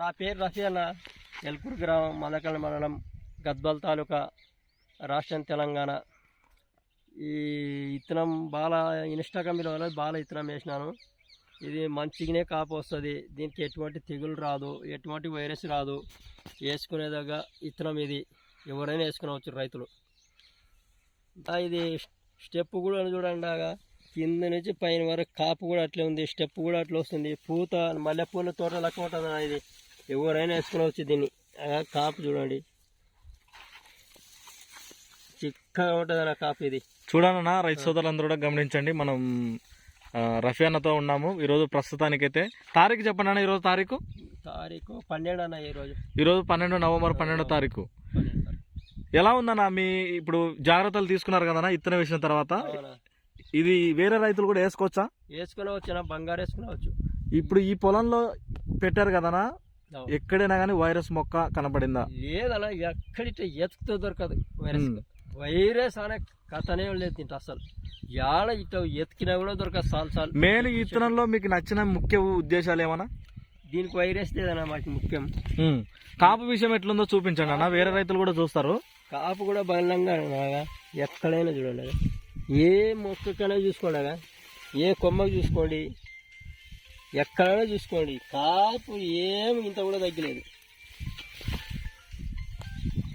నా పేరు రఫీ అన్న ఎల్కూరు గ్రామం మదకల్ మండలం గద్వాల్ తాలూకా రాష్ట్రం తెలంగాణ. ఈ ఇత్తనం బాగా ఇన్స్టాగ్రామ్ వల్ల బాగా ఇత్తనం వేసినాను. ఇది మంచిగానే కాపు వస్తుంది. దీనికి ఎటువంటి తెగులు రాదు ఎటువంటి వైరస్ రాదు. వేసుకునేదాకా ఇత్తనం ఇది. ఎవరైనా వేసుకునవచ్చు రైతులు. ఇంకా ఇది స్టెప్ కూడా చూడండి కింద నుంచి పైన వరకు కాపు కూడా అట్లే ఉంది. స్టెప్ కూడా అట్లా వస్తుంది. పూత మల్లెపూల తోట లెక్క ఉంటుంది ఇది. ఎవరైనా వేసుకునవచ్చు దీన్ని కాపు చూడండి. చిక్కగా ఉంటుంది అన్న కాపు ఇది. చూడన్న రైతు సోదరులందరూ కూడా గమనించండి. మనం రఫీ అన్నతో ఉన్నాము. ఈరోజు ప్రస్తుతానికైతే తారీఖు చెప్పండి అన్న ఈరోజు తారీఖు? తారీఖు పన్నెండు అన్న ఈరోజు ఈరోజు పన్నెండు నవంబర్ పన్నెండో తారీఖు. ఎలా ఉందన్న మీ ఇప్పుడు జాగ్రత్తలు తీసుకున్నారు కదన్నా ఇత్తనం వేసిన తర్వాత? ఇది వేరే రైతులు కూడా వేసుకోవచ్చా? వేసుకునవచ్చు బంగారు వేసుకునవచ్చు ఇప్పుడు ఈ పొలంలో పెట్టారు కదనా. ఎక్కడైనా కానీ వైరస్ మొక్క కనపడిందా లేదన్న ఎక్కడిట ఎత్తుతో దొరకదు వైరస్. వైరస్ అనే కథనే లేదు తింట అసలు యాడ ఇట్ట ఎతికినా కూడా దొరకదు సాల్ సాల్. మెయిన్ ఈ మీకు నచ్చిన ముఖ్య ఉద్దేశాలు ఏమన్నా? దీనికి వైరస్ లేదన్న మాకు ముఖ్యం. కాపు విషయం ఎట్లుందో చూపించండి అన్న. వేరే రైతులు కూడా చూస్తారు. కాపు కూడా బలంగా ఎక్కడైనా చూడండి. ఏ మొక్కకైనా చూసుకోండి. ఏ కొమ్మకు చూసుకోండి. ఎక్కడైనా చూసుకోండి. కాపు ఏమి ఇంత కూడా తగ్గలేదు.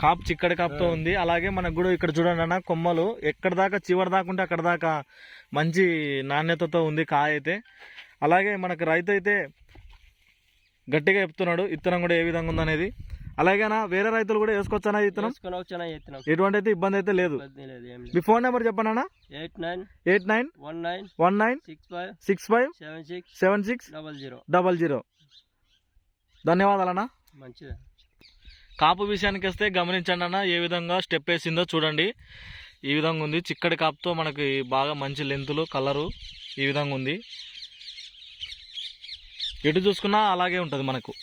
కాపు చిక్కడి కాపుతో ఉంది. అలాగే మనకు కూడా ఇక్కడ చూడండి అన్న కొమ్మలు ఎక్కడ దాకా చివరి దాకా ఉంటే అక్కడ దాకా మంచి నాణ్యతతో ఉంది కాయ అయితే. అలాగే మనకు రైతు అయితే గట్టిగా చెప్తున్నాడు ఇత్తనం కూడా ఏ విధంగా ఉందనేది. అలాగేనా? వేరే రైతులు కూడా వచ్చినా ఎత్తినాం ఎటువంటి అయితే ఇబ్బంది అయితే లేదు. మీ ఫోన్ నెంబర్ చెప్పండి అన్న? Eight nine eight nine one nine one nine six five six five seven six seven six double zero. Double zero. ధన్యవాదాలన్నా. మంచిది. కాపు విషయానికి వస్తే గమనించండి అన్న ఏ విధంగా స్టెప్ వేసిందో చూడండి. ఈ విధంగా ఉంది. చిక్కడి కాపుతో మనకి బాగా మంచి లెంతులు కలరు ఈ విధంగా ఉంది. ఎటు చూసుకున్నా అలాగే ఉంటుంది మనకు.